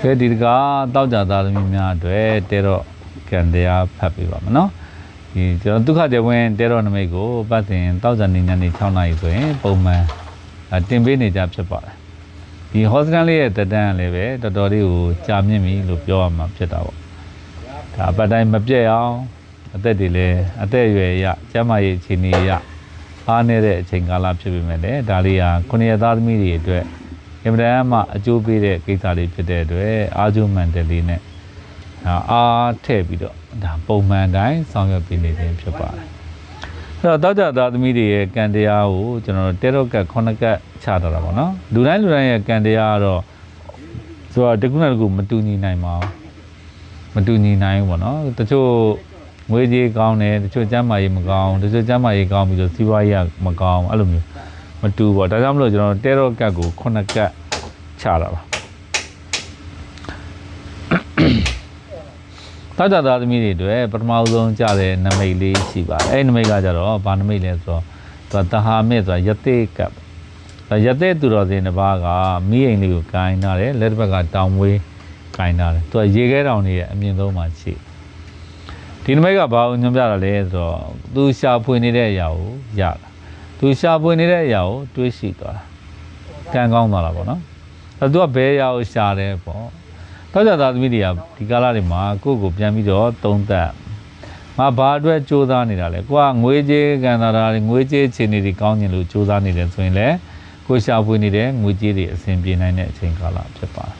ကဲဒီတကားတောက်ကြသားသမီးများအတွက်တဲတော့ကံတရားဖတ်ပေးပါမယ်နော်ဒီကျွန်တော်ဒုက္ခတေဝင်တဲတော့နမိတ်ကိုပတ်စဉ်တောက်ကြနေညနေ6နာရီဆိုရင်ပုံမှန်အတင်ပေးနေကြဖြစ်ပါတယ်ဒီ hostel လေးရဲ့တက်တန်းလည်းပဲတော်တော်လေးကိုကြာမြင့်ပြီလို့ပြောရမှာဖြစ်တာပေါ့ဒါအပတ်တိုင်းမပြည့်အောင်အသက်တွေလည်းအသက်အရွယ်ရကျန်းမာရေးအခြေအနေရအားနေတဲ့အချိန်ကာလဖြစ်ပေမဲ့လည်းဒါလေးဟာခုနှစ်ရက်သားသမီးတွေအတွက် အင်မတန်မှအကျိုးပေးတဲ့ကိစ္စလေးဖြစ်တဲ့အတွက်အာဂျူမန်တယ်လေးနဲ့အာအားထည့်ပြီးတော့ဒါပုံမှန်တိုင်းဆောင်ရွက်ပေးနေခြင်းဖြစ်ပါတယ်။အဲ့တော့တောက်ကြသားသမီးတွေရဲ့ကံတရားကိုကျွန်တော်တို့တဲတော့ကတ်ခုနှစ်ကတ်ချထားတာပေါ့နော်။လူတိုင်းလူတိုင်းရဲ့ကံတရားကတော့ဆိုတော့တခုနဲ့တခုမတူညီနိုင်ပါဘူး။မတူညီနိုင်ဘူးပေါ့နော်။တချို့ငွေကြေးကောင်းတယ်တချို့ကျန်းမာရေးမကောင်းတချို့ကျန်းမာရေးကောင်းပြီးတော့စီးပွားရေးကမကောင်းအဲ့လိုမျိုးမတူပေါ့ဒါကြောင့်မလို့ကျွန်တော်တဲတော့ကတ်ကိုခုနှစ်ကတ် ချတာပါတောက်ကြသားသမီးတွေအတွက်ပထမဆုံးကြတဲ့နမိတ်လေးရှိပါတယ်အဲ့ဒီနမိတ်ကကြတော့ဘာနမိတ်လဲဆိုတော့သူကတဟာမေဆိုတာယသိကတ်ဒါယသိသူတော်စင်တစ်ပါးကမိအိမ်လေးကိုဂိုင်းထားတယ်လက်တစ်ဘက်ကတောင်ဝေးဂိုင်းထားတယ်သူကရေခဲတောင်တွေရဲ့အမြင့်ဆုံးမှာရှိဒီနမိတ်ကဘာကိုညွှန်ပြတာလဲဆိုတော့သူရှာဖွေနေတဲ့အရာကိုရတာသူရှာပွေနေတဲ့အရာကိုတွေးရှိသွားတာကံကောင်းသွားတာပေါ့နော် အဲသူကဘယ်အရာကိုရှာတယ်ပေါ့တော့ကြသားသမီးတွေကဒီကာလတွေမှာကိုယ့်ကိုပြန်ပြီးတော့သုံးသပ်ငါဘာအတွက်စူးစမ်းနေတာလဲကိုကငွေကြေးကံတာတာတွေငွေကြေးအခြေအနေတွေကောင်းကျင်လို့စူးစမ်းနေတယ်ဆိုရင်လည်းကိုရှာဖွေနေတဲ့ငွေကြေးတွေအဆင်ပြေနိုင်တဲ့အချိန်ကာလဖြစ်ပါတယ်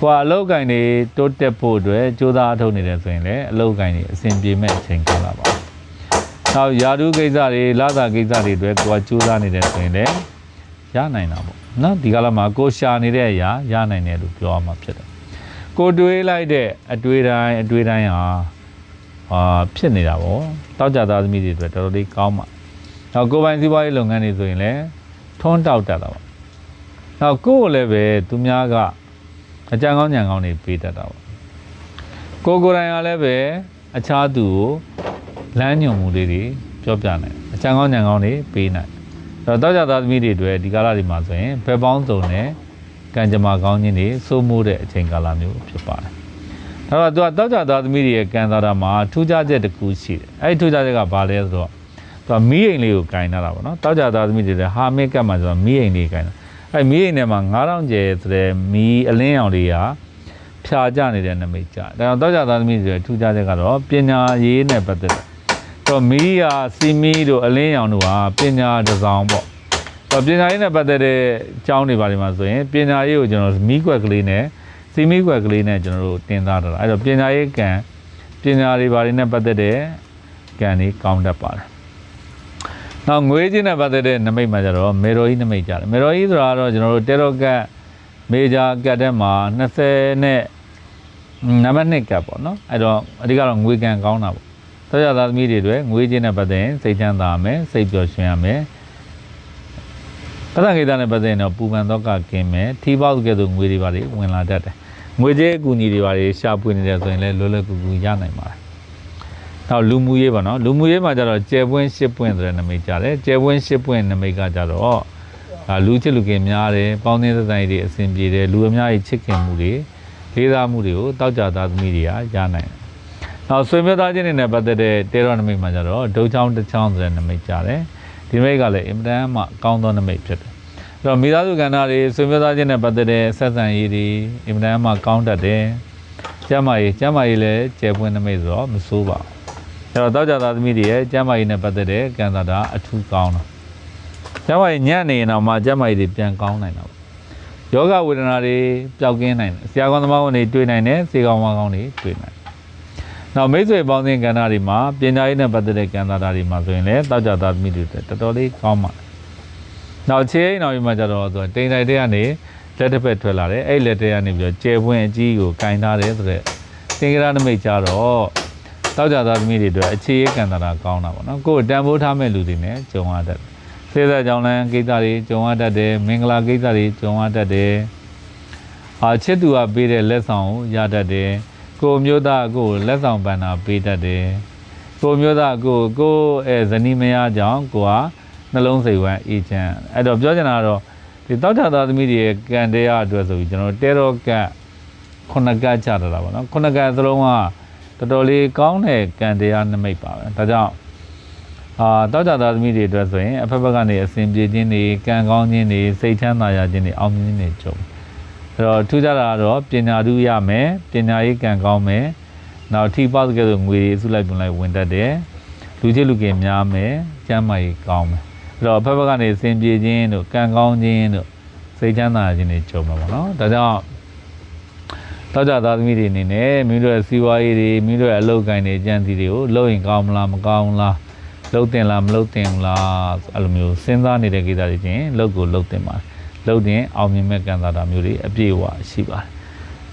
ကိုကအလောက်ကင်တွေတိုးတက်ဖို့အတွက်စူးစမ်းအထုတ်နေတယ်ဆိုရင်လည်းအလောက်ကင်တွေအဆင်ပြေမဲ့အချိန်ကာလပါနောက်ယာတုကိစ္စတွေလာသာကိစ္စတွေအတွက်ကိုကကြိုးစားနေတယ်ဆိုရင်လည်း ရနိုင်တာပေါ့နော်ဒီကလာမှာကိုရှာနေတဲ့အရာရနိုင်တယ်လို့ပြောရမှာဖြစ်တယ်ကိုတွေးလိုက်တဲ့အတွေးတိုင်းအတွေးတိုင်းဟာအာဖြစ်နေတာပေါ့တောက်ကြသားသမီးတွေအတွက်တော်တော်လေးကောင်းပါနောက်ကိုယ်ပိုင်စီးပွားရေးလုပ်ငန်းတွေဆိုရင်လည်းထွန်းတောက်တတ်တာပေါ့နောက်ကိုယ်ကိုလည်းပဲသူများကအကြံကောင်းညံကောင်းတွေပေးတတ်တာပေါ့ကိုယ်ကိုယ်တိုင်ကလည်းပဲအခြားသူကိုလမ်းညွန်မှုလေးတွေပြောပြနိုင်အချမ်းကောင်းညံကောင်းတွေပေးနိုင်အဲ့ တော့တောက်ကြသားသမီးတွေအတွက်ဒီကာလတွေမှာဆိုရင်ဘယ်ပေါင်းစုံနဲ့ကံကြမ္မာကောင်းခြင်းတွေစိုးမိုးတဲ့အချိန်ကာလမျိုးဖြစ်ပါတယ်အဲ့တော့သူကတောက်ကြသားသမီးတွေရဲ့ကံသားတာမှာထူးခြားချက်တစ်ခုရှိတယ်အဲ့ဒီထူးခြားချက်ကဘာလဲဆိုတော့သူကမီးအိမ်လေးကိုကင်ထားတာပေါ့နော်တောက်ကြသားသမီးတွေလည်းဟာမစ်ကတ်မှာဆိုတော့မီးအိမ်လေးကင်တာအဲ့မီးအိမ်ထဲမှာ9000ကျယ်ဆိုတဲ့မီးအလင်းရောင်လေးဟာဖြာကျနေတဲ့နမိတ်ကြဒါတော့တောက်ကြသားသမီးတွေရဲ့ထူးခြားချက်ကတော့ပညာရေးနဲ့ပတ်သက်တယ် တော့မီးယာစီမီတို့အလင်းရောင်တို့ဟာပညာတစ်စောင်းပေါ့။တော့ပညာရေးနဲ့ပတ်သက်တဲ့အကြောင်းတွေပါဒီမှာဆိုရင်ပညာရေးကိုကျွန်တော်မီးကွက်ကလေးနဲ့စီမီကွက်ကလေးနဲ့ကျွန်တော်တို့တင်သားထားတာ။အဲ့တော့ပညာရေးကံပညာတွေပါတွေနဲ့ပတ်သက်တဲ့ကံတွေကောင်းတတ်ပါတယ်။နောက်ငွေချင်းနဲ့ပတ်သက်တဲ့နမိတ်မှာကျတော့မေရိုကြီးနမိတ်ကြတယ်။မေရိုကြီးဆိုတာကတော့ကျွန်တော်တို့တေရိုကတ်မေဂျာကတ်တဲ့မှာ20နဲ့နံပါတ်2ကတ်ပေါ့နော်။အဲ့တော့အဓိကတော့ငွေကံကောင်းတာပေါ့ တော်ရသားသမီးတွေအတွက်ငွေချင်းနဲ့ပတ်သက်ရင်စိတ်ချမ်းသာမယ်စိတ်ပျော်ရွှင်ရမယ်ပဒံကိစ္စနဲ့ပတ်သက်ရင်တော့ပူပန်တော့ကကင်းမယ်ထီပေါက်ကဲ့သို့ငွေတွေပါလေဝင်လာတတ်တယ်ငွေကြေးအကူအညီတွေပါလေရှာဖွေနေတယ်ဆိုရင်လည်းလွယ်လွယ်ကူကူရနိုင်ပါတယ်နောက်လူမှုရေးပါနော်လူမှုရေးမှာကျတော့ကျယ်ပွင့်ရှစ်ပွင့်ဆိုတဲ့နမိတ်ကြတယ်ကျယ်ပွင့်ရှစ်ပွင့်နမိတ်ကကြတော့အာလူချစ်လူခင်များတယ်ပေါင်းသင်းသက်ဆိုင်တွေအဆင်ပြေတယ်လူအများကြီးချစ်ခင်မှုတွေလေးစားမှုတွေကိုတောက်ကြသားသမီးတွေကရနိုင်တယ် နောက်ဆွေမျိုးသားချင်းတွေနဲ့ပတ်သက်တဲ့တေရောနမိတ်မှာကြတော့ဒုချောင်းတစ်ချောင်းဆိုတဲ့နမိတ်ကြတယ်ဒီနမိတ်ကလည်းအင်မတန်မှကောင်းသောနမိတ်ဖြစ်တယ်အဲ့တော့မိသားစုကဏ္ဍတွေဆွေမျိုးသားချင်းနဲ့ပတ်သက်တဲ့ဆက်ဆံရေးတွေအင်မတန်မှကောင်းတတ်တယ်ကျမ်းမာရေးကျမ်းမာရေးလည်းကျယ်ပွင့်နမိတ်ဆိုတော့မဆိုးပါဘူးအဲ့တော့တောက်ကြသားသမီးတွေရဲ့ကျမ်းမာရေးနဲ့ပတ်သက်တဲ့ကံသာတာအထူးကောင်းတာကျမ်းမာရေးညံ့နေရင်တော့မှကျမ်းမာရေးတွေပြန်ကောင်းနိုင်တာပေါ့ယောဂဝေဒနာတွေပျောက်ကင်းနိုင်တယ်ဆရာကောင်းသမားကောင်းတွေတွေ့နိုင်တယ်စေကောင်းမကောင်းတွေတွေ့နိုင် နောက်မိတ်ဆွေပေါင်းသင်းကဏ္ဍတွေမှာပညာရေးနဲ့ပတ်သက်တဲ့ကဏ္ဍတာတွေမှာဆိုရင်လည်းတောက်ကြသားသမီးတွေအတွက်တော်တော်လေးကောင်းပါတယ်။နောက်ခြေအိမ်နောက်ပြီးမှကျတော့သူတိမ်တိုင်တဲ့ကနေလက်တစ်ဖက်ထွက်လာတယ်။အဲ့လက်တဲ့ကနေပြီးတော့ကျဲပွင့်အကြီးကိုကင်ထားတယ်ဆိုတော့သင်္ကရာနမိတ်ကြတော့တောက်ကြသားသမီးတွေအတွက်အခြေရေးကဏ္ဍတာကောင်းတာပေါ့နော်။ကိုယ်တန်ဖိုးထားမဲ့လူတွေနဲ့ကြုံရတတ်တယ်။သေသက်ကြောင့်လည်းကိစ္စတွေကြုံရတတ်တယ်။မင်္ဂလာကိစ္စတွေကြုံရတတ်တယ်။အာချစ်သူကပေးတဲ့လက်ဆောင်ကိုရတတ်တယ်။ ကိုမျိုးသားကိုလက်ဆောင်ပန်တာပေးတတ်တယ်။ကိုမျိုးသားကိုကိုအဲဇနီးမယားကြောင့်ကိုကနှလုံးစိတ်ဝမ်းအေးချမ်းအဲ့တော့ပြောချင်တာကတော့ဒီတောက်ထသားသမီးတွေရဲ့ကံတရားအတွက်ဆိုပြီးကျွန်တော်တဲတော့ကတ်ခုနှစ်ကတ်ချတာပါနော်ခုနှစ်ကတ်သလုံးကတော်တော်လေးကောင်းတဲ့ကံတရားနိမိတ်ပါပဲဒါကြောင့်အာတောက်ကြသားသမီးတွေအတွက်ဆိုရင်အဖက်ဖက်ကနေအစဉ်ပြေခြင်းတွေကံကောင်းခြင်းတွေစိတ်ချမ်းသာရခြင်းတွေအောင်မြင်ခြင်းတွေကြုံ အဲ့တော့ထူးခြားတာကတော့ပညာဓုရမယ်ပညာရေးကံကောင်းမယ်နောက်ထိပေါက်ကဲဆိုငွေတွေအစုလိုက်ပုံလိုက်ဝင်တတ်တယ်လူချင်းလူကင်များမယ်ကျမ်းမာရေးကောင်းမယ်အဲ့တော့အဖက်ဖက်ကနေအစဉ်ပြေခြင်းတို့ကံကောင်းခြင်းတို့စိတ်ချမ်းသာခြင်းတွေကြုံမှာပေါ့နော်ဒါကြောင့်တောက်ကြသားသမီးတွေအနေနဲ့မိမိတို့ရဲ့စီးပွားရေးတွေမိမိတို့ရဲ့အလုပ်ကိုင်တွေကြံစီတွေကိုလုပ်ရင်ကောင်းမလားမကောင်းဘူးလားလုပ်တင်လားမလုပ်တင်ဘူးလားအဲ့လိုမျိုးစဉ်းစားနေတဲ့ကိစ္စတွေချင်းလုပ်ကိုလုပ်တင်ပါတယ် လုပ်တင်အောင်မြင်မဲ့ကံသာတာမျိုးတွေအပြည့်အဝရှိပါတယ်။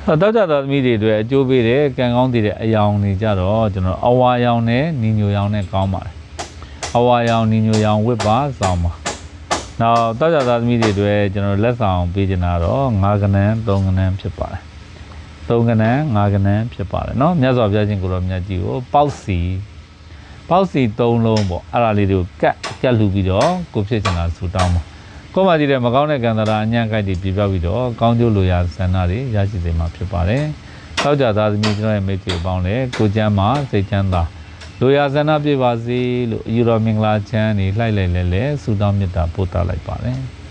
ဆိုတော့တောက်ကြသားသမီးတွေအတွက်အကျိုးပေးတဲ့ကံကောင်းတည်တဲ့အယောင်တွေကြတော့ကျွန်တော်အဝါယောင်နဲ့ညီညွတ်ယောင်နဲ့ကောင်းပါတယ်။အဝါယောင်ညီညွတ်ယောင်ဝစ်ပါဆောင်ပါ။နောက်တောက်ကြသားသမီးတွေအတွက်ကျွန်တော်လက်ဆောင်ပေးချင်တာတော့ငါးကနန်းသုံးကနန်းဖြစ်ပါတယ်။သုံးကနန်းငါးကနန်းဖြစ်ပါတယ်နော်။မြတ်စွာဘုရားရှင်ကိုတော်မြတ်ကြီးကိုပေါက်စီပေါက်စီ၃လုံးပေါ့အဲ့ဒါလေးတွေကိုကတ်ကတ်လှူပြီးတော့ကိုဖြစ်ချင်တာဆူတောင်းပါ ကိုယ်မှကြည့်တဲ့မကောင်းတဲ့ကံတရာအညံ့ကိုက်တွေပြပြောက်ပြီးတော့ကောင်းကျိုးလိုရာဆန္ဒတွေရရှိစေမှာဖြစ်ပါတယ်။တောက်ကြသားသမီးကျွန်တော်ရဲ့မိတ်ဆွေပေါင်းလည်းကိုကျမ်းမှာစိတ်ချမ်းသာလိုရာဆန္ဒပြပါစေလို့အယူတော်မင်္ဂလာချမ်းနေလှိုက်လိုက်လဲလဲဆူတောင်းမေတ္တာပို့သလိုက်ပါတယ်။